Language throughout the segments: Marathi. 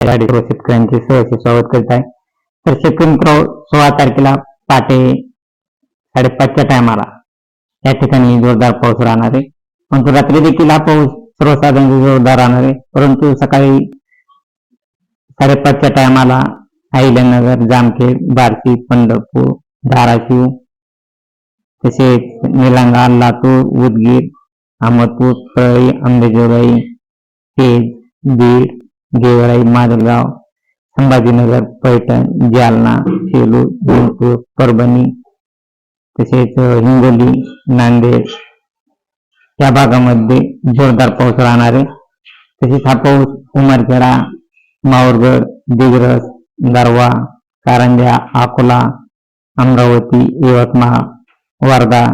शेतकऱ्यांचे सहर्ष स्वागत करत आहे तर शेतकरी मित्र सोळा तारखेला पहाटे साडेपाचच्या टायमाला या ठिकाणी जोरदार पाऊस राहणार आहे. परंतु रात्री देखील हा पाऊस सर्वसाधारण जोरदार राहणार आहे. परंतु सकाळी साडेपाचच्या टायमाला अहिल्यानगर जामखेड बार्शी पंढरपूर धाराशिव तसेच निलंगा लातूर उदगीर अहमदपूर परळी अंबेजोगाई केज बीड गेवराई माजलगाव संभाजीनगर पैठण जालना सेलू जिंतूर परभणी तसेच हिंगोली नांदेड या भागामध्ये जोरदार पाऊस राहणार आहे. तसेच हा पाऊस उमरखेडा मावरगड दिग्रस दारवा कारंजा अकोला अमरावती यवतमाळ वर्धा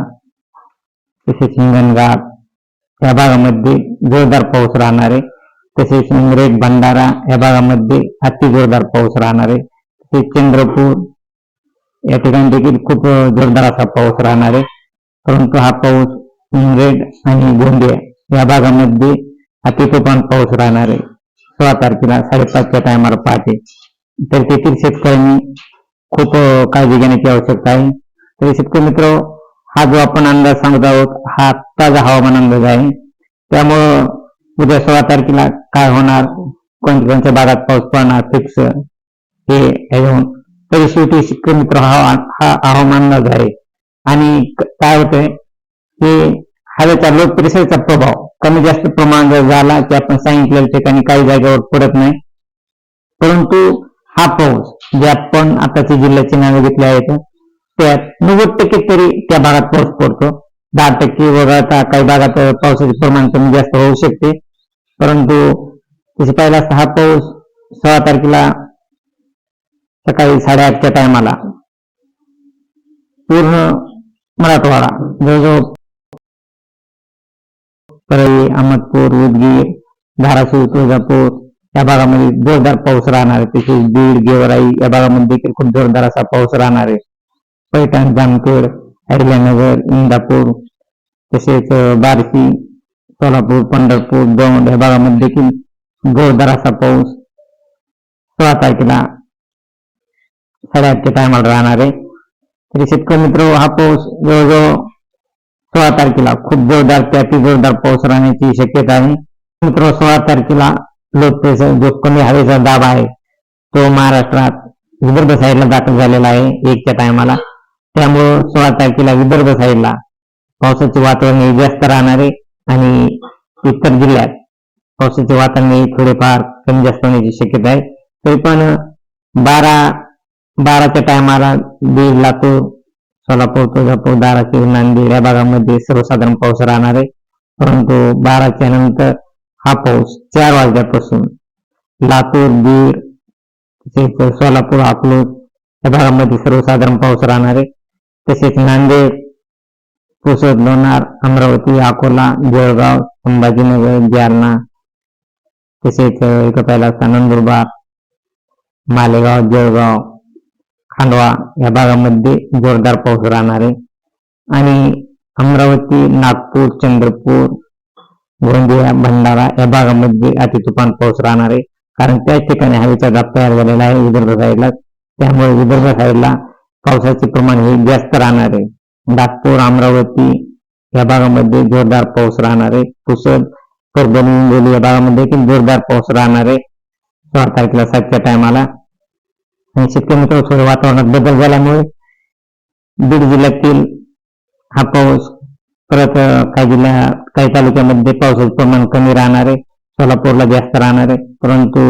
तसेच हिंगणघाट या भागामध्ये जोरदार पाऊस राहणार आहे. तसेच उमरेड भंडारा या भागामध्ये अति जोरदार पाऊस राहणार आहे. तसेच चंद्रपूर या ठिकाणी देखील खूप जोरदार असा पाऊस राहणार आहे. परंतु हा पाऊस उमरेड आणि गोंदिया या भागामध्ये अतितुफान पाऊस राहणार आहे. सोळा तारखेला साडेपाचच्या टायमाला पाहते तर तेथील शेतकऱ्यांनी खूप काळजी घेण्याची आवश्यकता आहे. तरी शेतकरी मित्र हा जो आपण अंदाज सांगत आहोत हा ताजा हवामान अंदाज आहे. त्यामुळं उद्या सोळा तारखेला काय होणार? कोणत्या कोणत्या भागात पाऊस पडणार? फिक्स हे याच्याहून तरी शेवटी शेतकरी मित्र हा हवामान अंदाज आहे. आणि काय होतंय? की हवेचा लोक प्रभाव कमी जास्त प्रमाण जर झाला की आपण सांगितलेल्या ठिकाणी काही जागेवर पडत नाही. परंतु हा पाऊस जे आपण आताच्या जिल्ह्याची नावे घेतली आहेत त्यात नव्वद टक्के तरी त्या भागात पाऊस पडतो. दहा टक्के वगळता काही भागात पावसाचे प्रमाण कमी जास्त होऊ शकते. परंतु तसे पाहिला सहा पाऊस सोळा तारखेला सकाळी साडेआठच्या टायमाला पूर्ण मराठवाडा जवळजवळ परळी अहमदपूर उदगीर धाराशिव तुळजापूर या भागामध्ये जोरदार पाऊस राहणार आहे. तसेच बीड गेवराई या भागामध्ये देखील खूप जोरदार असा पाऊस राहणार आहे. पैठण जामखेड अहिल्यानगर इंदापूर तसेच बारसी बार्शी सोलापूर पंढरपूर दौंड या भागामध्ये देखील जोरदार असा पाऊस सोळा तारखेला साडेआठच्या टायमाला राहणार आहे. तरी शेतकरी मित्र हा पाऊस जवळजवळ सोळा तारखेला खूप जोरदार ते अति जोरदार पाऊस राहण्याची शक्यता आहे. मित्र सोळा तारखेला लो प्रेशर जो कमी हवेचा दाब आहे तो महाराष्ट्रात विदर्भ साईडला दाखल झालेला आहे एकच्या टायमाला. त्यामुळं सोळा तारखेला विदर्भ साईडला पावसाचे वातावरण हे जास्त राहणार आहे. आणि इतर जिल्ह्यात पावसाचे वातावरण थोडेफार कमी जास्त होण्याची शक्यता आहे. तरी पण बारा बाराच्या टायमाला बीड लातूर सोलापूर तुळजापूर धाराशिव नांदेड या भागामध्ये सर्वसाधारण पाऊस राहणार आहे. परंतु बाराच्या नंतर हा पाऊस चार वाजल्यापासून लातूर बीड तसेच सोलापूर अकलूज या भागामध्ये सर्वसाधारण पाऊस राहणार आहे. तसेच नांदेड पुसद लोणार अमरावती अकोला जळगाव संभाजीनगर जालना तसेच एक इथं पाहिला असता नंदुरबार मालेगाव जळगाव खांडवा या भागामध्ये जोरदार पाऊस राहणार आहे. आणि अमरावती नागपूर चंद्रपूर गोंदिया भंडारा या भागामध्ये अतितुफान पाऊस राहणार आहे. कारण त्याच ठिकाणी हवेचा दाब तयार झालेला आहे विदर्भ साईडला त्यामुळे विदर्भ साईडला पावसाचे प्रमाण हे जास्त राहणार आहे. नागपूर अमरावती या भागामध्ये जोरदार पाऊस राहणार आहे पुसद परभणी हिंगोली या भागामध्ये देखील जोरदार पाऊस राहणार आहे सोळा तारखेला सातच्या टायमाला आणि शेतकरी मित्र थोडं वातावरणात बदल झाल्यामुळे बीड जिल्ह्यातील हा पाऊस परत काही जिल्ह्या काही तालुक्यामध्ये पावसाचं प्रमाण कमी राहणार आहे सोलापूरला जास्त राहणार आहे परंतु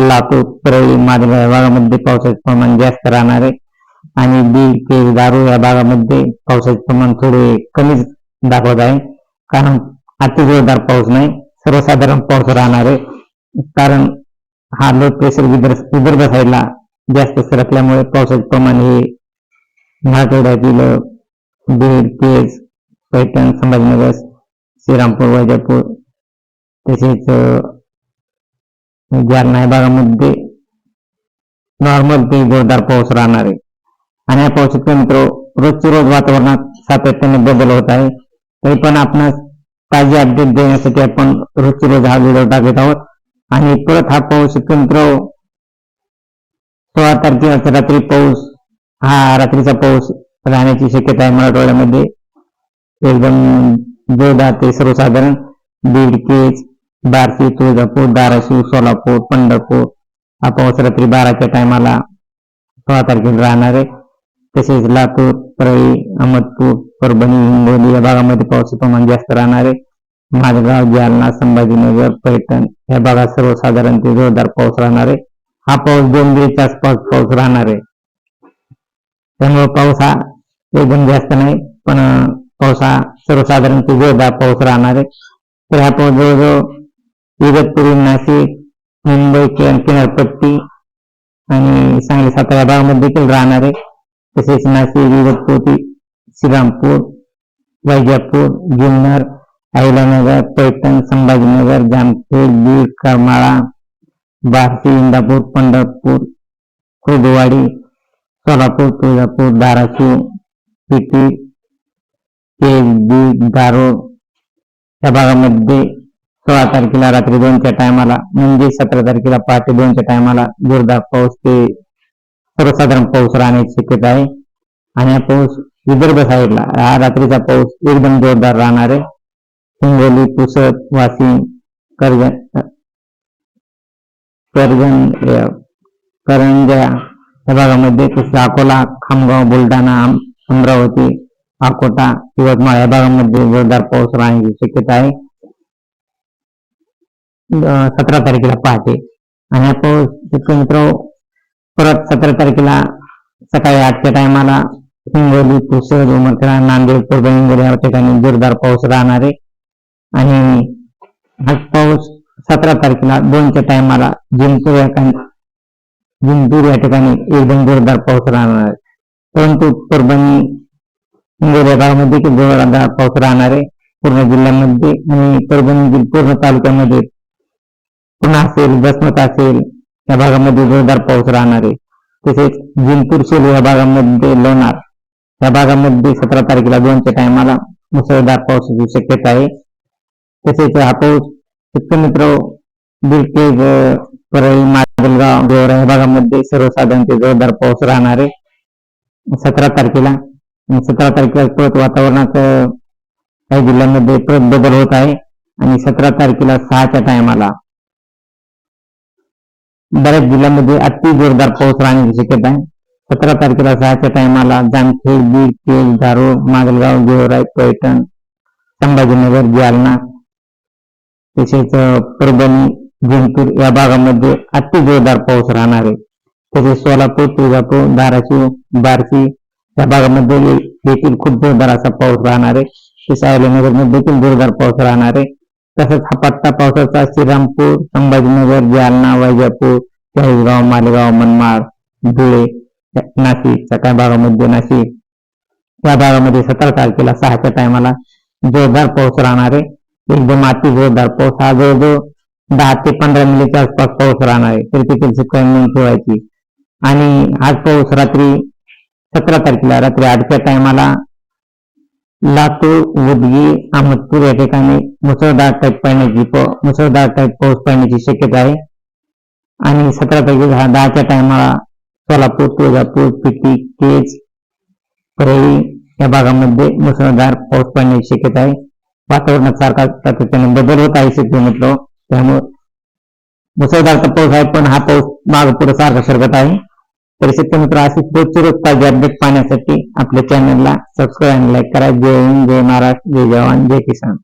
लातूर परळी माधव या भागामध्ये पावसाचं प्रमाण जास्त राहणार आहे आणि बीड केज दारू या भागामध्ये पावसाचे प्रमाण थोडे कमीच दाखवत आहे. कारण अति जोरदार पाऊस नाही सर्वसाधारण पाऊस राहणार आहे. कारण हा लो प्रेशर विदर्भ विदर्भ साईडला जास्त सरकल्यामुळे पावसाचे प्रमाण हे मराठवाड्यातील बीड केज पैठण संभाजीनगर श्रीरामपूर वैजापूर तसेच जालना या भागामध्ये नॉर्मल ते जोरदार पाऊस राहणार आहे. आणि या पावसाचे मित्र रोजचे रोज वातावरणात सातत्याने बदल होत आहे. तरी पण आपण ताजी अपडेट देण्यासाठी आपण रोजचे रोज हा व्हिडिओ टाकत आहोत. आणि परत हा पाऊस शेतकरी मित्र. सोळा तारखेला रात्री पाऊस हा रात्रीचा पाऊस राहण्याची शक्यता आहे मराठवाड्यामध्ये. एकदम जोरदार ते सर्वसाधारण बीड केज बार्शी तुळजापूर धाराशिव सोलापूर पंढरपूर. हा पाऊस रात्री बाराच्या टायमाला सोळा तारखेला राहणार आहे. तसेच लातूर परळी अहमदपूर परभणी हिंगोली या भागामध्ये पावसाचं प्रमाण जास्त राहणार आहे माझगाव जालना संभाजीनगर पैठण या भागात सर्वसाधारण ते जोरदार पाऊस राहणार. आहे हा पाऊस दोन दिवसच्या आसपास पाऊस राहणार. आहे त्यामुळे पाऊस हा एकदम जास्त नाही पण पाऊस हा सर्वसाधारण ते जोरदार पाऊस राहणार. आहे तर हा पाऊस जवळजवळ इगतपुरी नाशिक मुंबई किनारपट्टी आणि सांगली सातारा भागामध्ये देखील राहणार. आहे तसेच नाशिक इगतपुरी श्रीरामपूर वैजापूर जुन्नर अहिलानगर पैठण संभाजीनगर जामखेड बीड करमाळा बार्शी इंदापूर पंढरपूर कुर्डवाडी सोलापूर तुळजापूर धाराशिव पिटी केज बीड दारोड या भागामध्ये सोळा तारखेला रात्री दोनच्या टायमाला म्हणजे सतरा तारखेला पहाटे दोनच्या टायमाला जोरदार पाऊस ते सर्वसाधारण पाऊस राहण्याची शक्यता आहे. आणि हा पाऊस विदर्भ साईडला हा रात्रीचा पाऊस एकदम जोरदार राहणार आहे. हिंगोली पुसद वाशिम करजण कर्जन करंजा या भागामध्ये तसेच अकोला खामगाव बुलढाणा अमरावती अकोटा यवतमाळ या भागामध्ये जोरदार पाऊस राहण्याची शक्यता आहे. सतरा तारखेला पहाटे. आणि हा पाऊस शेतकरी मित्र परत सतरा तारखेला सकाळी आठच्या टायमाला हिंगोली पुसद उमरखेडा नांदेड परभणी हिंगोली या ठिकाणी जोरदार पाऊस राहणार आहे. आणि हा पाऊस सतरा तारखेला दोनच्या टायमाला जिंतूर या ठिकाणी जिंतूर या ठिकाणी एकदम जोरदार पाऊस राहणार आहे. परंतु परभणी हिंगोली या भागामध्ये जोरदार पाऊस राहणार आहे. पूर्ण जिल्ह्यामध्ये आणि परभणी पूर्ण तालुक्यामध्ये पुन्हा असेल बसमत असेल या भागामध्ये जोरदार पाऊस राहणार आहे. तसेच जिंतूर सेलू या भागामध्ये लोणार. या भागामध्ये सतरा तारखेला दोनच्या टायमाला मुसळधार पावसाची शक्यता आहे. तसेच हा पाऊस शेतकरी मित्र बिरकेज परळी माजलगाव देवरा या भागामध्ये सर्वसाधारण ते जोरदार पाऊस राहणार आहे. सतरा तारखेला सतरा तारखेला परत वातावरणात काही जिल्ह्यांमध्ये परत बदल होत आहे. आणि सतरा तारखेला सहाच्या टायमाला बऱ्याच जिल्ह्यामध्ये अति जोरदार पाऊस राहण्याची शक्यता आहे. सतरा तारखेला सहाच्या टायमाला जामखेड बीड केज धारूळ मागलगाव गेवराई पैठण संभाजीनगर जालना तसेच परभणी जिंतूर या भागामध्ये अति जोरदार पाऊस राहणार आहे. तसेच सोलापूर तुळजापूर धाराशिव बार्शी या भागामध्ये देखील खूप जोरदार असा पाऊस राहणार आहे. तसेच देखील जोरदार पाऊस राहणार आहे. तसंच हा पट्टा पावसाचा श्रीरामपूर संभाजीनगर जालना वैजापूर चाळीसगाव मालेगाव मनमाड धुळे नाशिक सकाळ भागामध्ये नाशिक. या भागामध्ये सतरा तारखेला सहाच्या टायमाला जोरदार पाऊस राहणार आहे. एकदम अति जोरदार पाऊस. हा जवळजवळ दहा ते पंधरा मिनिटच्या आसपास पाऊस राहणार आहे. तरी देखील शेतकऱ्यांनी ठेवायची. आणि आज पाऊस रात्री सतरा तारखेला रात्री आठच्या टायमाला लातूर उदगी अहमदपूर या ठिकाणी मुसळधार टाईप पडण्याची मुसळधार टाईप पाऊस पडण्याची शक्यता आहे. आणि सतरा पैकी दहाच्या टायमाला सोलापूर तुळजापूर पिटी केज परळी या भागामध्ये मुसळधार पाऊस पडण्याची शक्यता आहे. वातावरणात सारखा सातत्याने बदल होत आहे शेती म्हटलं त्यामुळे मुसळधार पाऊस आहे पण हा पाऊस माग पुढे सारखा सरकत आहे. तर मित्र अशीच रोजची रोज ताजी अपडेट पाहण्यासाठी आपल्या चॅनलला सबस्क्राईब आणि लाईक करा. जय हिंद जय महाराष्ट्र जय जवान जय किसान.